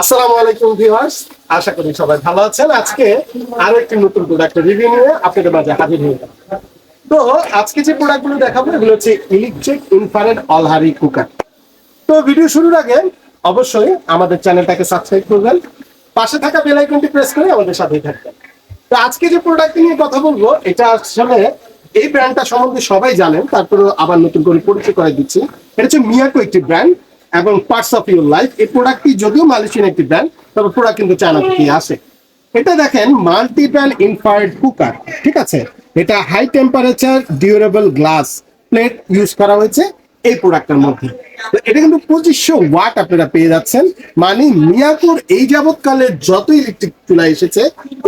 আসসালামু আলাইকুম ভিউয়ার্স, আশা করি সবাই ভালো আছেন। আজকে আরও একটি নতুন প্রোডাক্ট রিভিউ নিয়ে আপনাদের মাঝে হাজির হয়ে তো আজকে যে প্রোডাক্টগুলো দেখাবো, এগুলো হচ্ছে ইলেকট্রিক ইনফ্রারেড অলহারি কুকার তো ভিডিও শুরুর আগে অবশ্যই আমাদের চ্যানেলটাকে সাবস্ক্রাইব করবেন, পাশে থাকা বেল আইকনটি প্রেস করে আমাদের সাথেই থাকবেন। তো আজকে যে প্রোডাক্ট নিয়ে কথা বলব, এটা আসলে এই ব্র্যান্ডটা সম্বন্ধে সবাই জানেন তারপরে আবার নতুন করে পরিচয় করে দিচ্ছি। এটা হচ্ছে মিয়াকো একটি ব্র্যান্ড এবং পার্টস অফ ইউর লাইফ এই প্রোডাক্টটি যদিও মালয়েশিয়ান একটি ব্র্যান্ড তবে প্রোডাক্ট কিন্তু চায়না থেকে আসে। এটা দেখেন মাল্টি প্যান ইনফ্রারেড কুকার ঠিক আছে? এটা high temperature durable glass plate use করা হয়েছে এই প্রোডাক্টের মধ্যে। এটা কিন্তু পঁচিশশো ওয়াট আপনারা পেয়ে যাচ্ছেন। মানে মিয়াকুর এই যাবৎকালে যত ইলেকট্রিক চুলা এসেছে,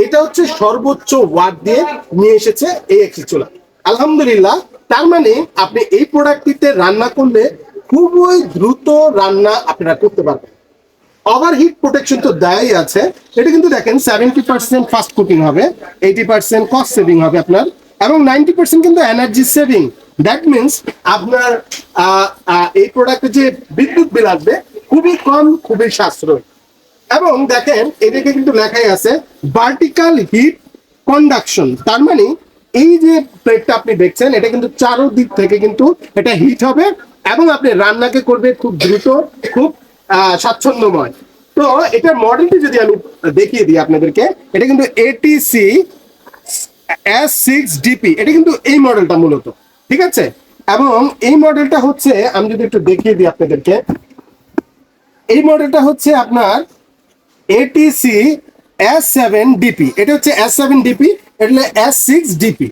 এটা হচ্ছে সর্বোচ্চ ওয়াট দিয়ে নিয়ে এসেছে এই একটি চুলা। আলহামদুলিল্লাহ, তার মানে আপনি এই প্রোডাক্টটিতে রান্না করলে খুবই দ্রুত রান্না আপনারা করতে পারবেন। ওভারহিট প্রোটেকশন তো দেয়াই আছে। এটা কিন্তু দেখেন সেভেন্টি পার্সেন্ট ফাস্ট কুকিং হবে এইটি পার্সেন্ট কস্ট সেভিং হবে আপনার, এবং নাইনটি পার্সেন্ট কিন্তু এনার্জি সেভিং দ্যাট মিনস আপনার এই প্রোডাক্টে যে বিদ্যুৎ বিল আসবে, খুবই কম, খুবই সাশ্রয়। এবং দেখেন, এদিকে কিন্তু লেখাই আছে ভার্টিক্যাল হিট কন্ডাকশন তার মানে এই যে প্লেটটা আপনি দেখছেন, এটা কিন্তু চারোদিক থেকে কিন্তু এটা হিট হবে এবং আপনি রান্নাকে করবে খুব দ্রুত, খুব স্বাচ্ছন্দ্যময়। তো এটার মডেলটি যদি আমি দেখিয়ে দিই আপনাদেরকে, এটা কিন্তু এটিসি এস সিক্স ডিপি এটা কিন্তু এই মডেলটা মূলত, ঠিক আছে? এবং এই মডেলটা হচ্ছে, আমি যদি একটু দেখিয়ে দিই আপনাদেরকে, এই মডেলটা হচ্ছে আপনার এটিসি এস সেভেন ডিপি এটা হচ্ছে এস সেভেন ডিপি এটা এস সিক্স ডিপি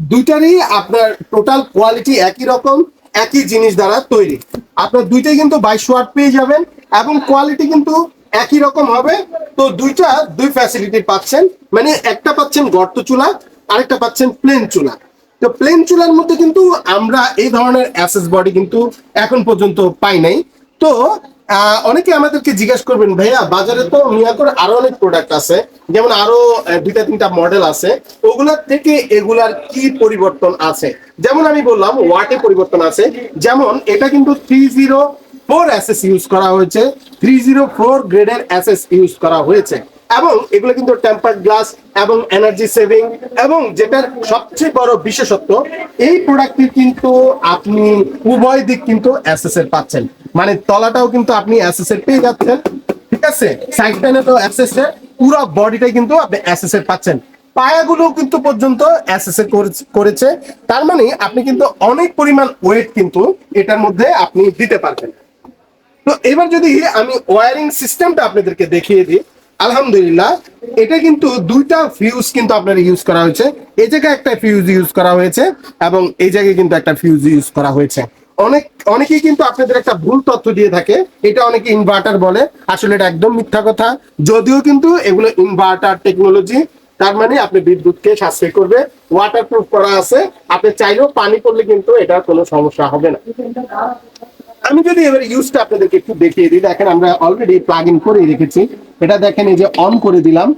দুইটারই আপনার টোটাল কোয়ালিটি একই রকম, একই জিনিস দ্বারা তৈরি। আপনার দুইটাই কিন্তু বাইশ ওয়াট পেয়ে যাবেন এবং কোয়ালিটি কিন্তু একই রকম হবে। তো দুইটা, দুই ফ্যাসিলিটি পাচ্ছেন। মানে একটা পাচ্ছেন গর্ত চুলা, আরেকটা পাচ্ছেন প্লেন চুলা। তো প্লেন চুলার মধ্যে কিন্তু আমরা এই ধরনের অ্যাসেস বডি কিন্তু এখন পর্যন্ত পাই নাই। তো অনেকে আমাদেরকে জিজ্ঞাসা করবেন, ভাইয়া, বাজারে তো মিয়াকোর আরও অনেক প্রোডাক্ট আছে, যেমন আরও দুইটা, তিনটা মডেল আছে, ওগুলার থেকে এগুলার কি পরিবর্তন আছে? যেমন আমি বললাম ওয়াটে পরিবর্তন আছে, যেমন এটা কিন্তু three zero four SS use করা হয়েছে থ্রি জিরো ফোর গ্রেডের অ্যাসেস ইউজ করা হয়েছে। এবং এগুলো কিন্তু টেম্পার্ড গ্লাস এবং এনার্জি সেভিং এবং যেটার সবচেয়ে বড় বিশেষত্ব, এই প্রোডাক্টটি কিন্তু আপনি উভয় দিক কিন্তু এর পাচ্ছেন। মানে তলাটাও কিন্তু আপনি এর পেয়ে যাচ্ছেন। ঠিক আছে? সাইড প্যানেলও এর, পুরো বডিটাই কিন্তু আপনি এর পাচ্ছেন। পায়াগুলো কিন্তু পর্যন্ত করেছে- করেছে। তার মানে আপনি কিন্তু অনেক পরিমাণ ওয়েট কিন্তু এটার মধ্যে আপনি দিতে পারবেন। তো এবার যদি আমি ওয়ারিং সিস্টেমটা আপনাদেরকে দেখিয়ে দিই, আলহামদুলিল্লাহ, এটা কিন্তু দুইটা ফিউজ কিন্তু আপনার ইউজ করা হয়েছে। এই জায়গায় একটা ফিউজ ইউজ করা হয়েছে এবং এই জায়গায় কিন্তু একটা ফিউজ ইউজ করা হয়েছে। অনেক, অনেকেই কিন্তু আপনাদের একটা ভুল তথ্য দিয়ে থাকে, এটা অনেকে ইনভার্টার বলে, আসলে এটা একদম মিথ্যা কথা। যদিও কিন্তু এগুলো ইনভার্টার টেকনোলজি তার মানে আপনি বিদ্যুৎকে সাশ্রয় করবে ওয়াটার প্রুফ করা আছে, আপনি চাইলেও পানি পড়লে কিন্তু এটা কোনো সমস্যা হবে না। আমি যদি এবার ইউজটা আপনাদেরকে একটু দেখিয়ে দিই, দেখেন আমরা অলরেডি প্লাগ ইন করে রেখেছি। এটা দেখেন এই যে অন করে দিলাম।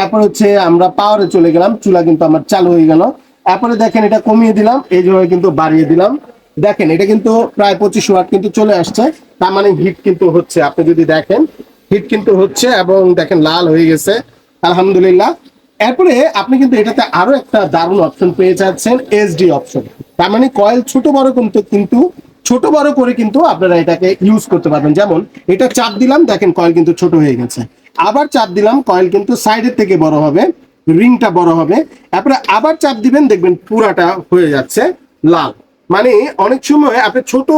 এরপর হচ্ছে আমরা পাওয়ারে চলে গেলাম, চুলা কিন্তু আমার চালু হয়ে গেল। এরপরে দেখেন এটা কমিয়ে দিলাম এই যে কিন্তু বাড়িয়ে দিলাম। দেখেন, এটা কিন্তু প্রায় পঁচিশ ওয়াট কিন্তু চলে আসছে। তার মানে হিট কিন্তু হচ্ছে। আপনি যদি দেখেন হিট কিন্তু হচ্ছে এবং দেখেন লাল হয়ে গেছে। আলহামদুলিল্লাহ। এরপরে আপনি কিন্তু এটাতে আরও একটা দারুণ অপশন পেয়ে যাচ্ছেন এসডি অপশন তার মানে কয়েল ছোট বড় কিন্তু কিন্তু ছোট বড় করে কিন্তু আপনারা এটাকে ইউজ করতে পারবেন। যেমন, এটা চাপ দিলাম, দেখেন কয়েল কিন্তু ছোট হয়ে গেছে। আবার চাপ দিলাম কয়েল কিন্তু সাইডের থেকে বড় হবে রিংটা বড় হবে। তারপরে আবার চাপ দিবেন, দেখবেন পুরাটা হয়ে যাচ্ছে লাল। মানে অনেক সময় আপনি ছোট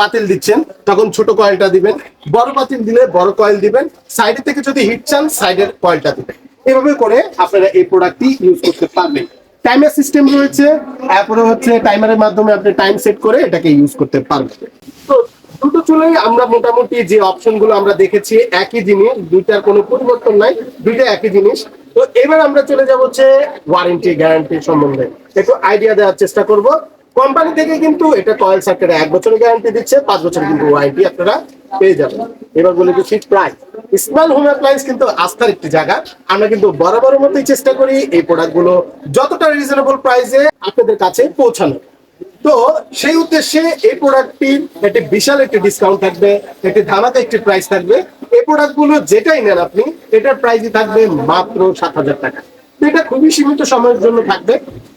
পাতিল দিচ্ছেন, তখন ছোট কয়েলটা দিবেন। বড় পাতিল দিলে বড় কয়েল দিবেন। সাইডের থেকে যদি হিট চান সাইডের কয়েলটা দিবেন। এভাবে করে আপনারা এই প্রোডাক্টটি ইউজ করতে পারবেন। টাইমার সিস্টেম রয়েছে। তারপরে হচ্ছে টাইমারের মাধ্যমে আপনি টাইম সেট করে এটাকে ইউজ করতে পারবেন। তো দুটো চুলাই আমরা মোটামুটি যে অপশনগুলো আমরা দেখেছি, একই জিনিস, দুইটার কোনো পরিবর্তন নাই, দুইটা একই জিনিস। তো এবার আমরা চলে যাব হচ্ছে ওয়ারেন্টি গ্যারান্টি সম্বন্ধে। একটু আইডিয়া দেওয়ার চেষ্টা করব। কোম্পানি থেকে কিন্তু এটা কয়েল সার্কিটে এক বছরের গ্যারান্টি দিচ্ছে, পাঁচ বছর কিন্তু ওয়ারেন্টি আপনারা পেয়ে যাবেন। এবার বলে দিচ্ছি প্রাইস স্মল হোম অ্যাপ্লায়েন্স কিন্তু আস্থার একটি জায়গা। আমরা কিন্তু বরাবরের মতোই চেষ্টা করি এই প্রোডাক্টগুলো যতটা রিজনেবল প্রাইসে আপনাদের কাছে পৌঁছানো তো সেই উদ্দেশ্যে এই প্রোডাক্টটির একটি বিশাল একটি ডিসকাউন্ট থাকবে, একটি ধামাকা একটি প্রাইস থাকবে। এই এই প্রোডাক্টগুলো যেটাই নেন আপনি, এটার প্রাইসই থাকবে মাত্র সাত হাজার টাকা। এটা খুবই সীমিত সময়ের জন্য থাকবে।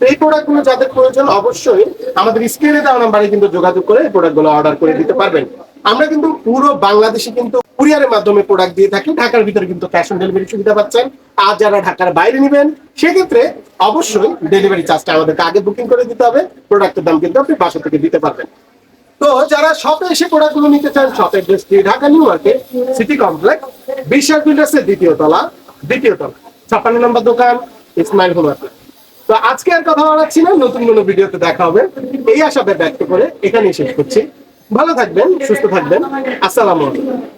এই প্রোডাক্টগুলো যাদের প্রয়োজন, অবশ্যই আমাদের স্ক্রিনে দেওয়া নাম্বারে কিন্তু যোগাযোগ করে এই প্রোডাক্টগুলো অর্ডার করে দিতে পারবেন। আমরা কিন্তু পুরো বাংলাদেশে কিন্তু কুরিয়ারের মাধ্যমে প্রোডাক্ট দিয়ে থাকি। ঢাকার ভিতরে কিন্তু ক্যাশ অন ডেলিভারি সুবিধা পাচ্ছেন। আর যারা ঢাকার বাইরে নেবেন, সেক্ষেত্রে অবশ্যই ডেলিভারি চার্জটা আমাদেরকে আগে বুকিং করে দিতে হবে। প্রোডাক্টের দাম কিন্তু আপনি বাসা থেকে দিতে পারবেন। তো যারা শপে এসে প্রোডাক্টগুলো নিতে চান শপের ড্রেসটি Dhaka new market city complex Biswas বিল্ডার্সের দ্বিতীয় তলা দ্বিতীয় তলা, ছাপ্পান্ন নম্বর দোকান ইসমাইল হোম মার্কেট তো আজকে আর কথা বাড়াচ্ছি না, নতুন কোনো ভিডিওতে দেখা হবে। এই আশাতে ব্যক্ত করে এখানেই শেষ করছি। ভালো থাকবেন, সুস্থ থাকবেন। আসসালামু আলাইকুম।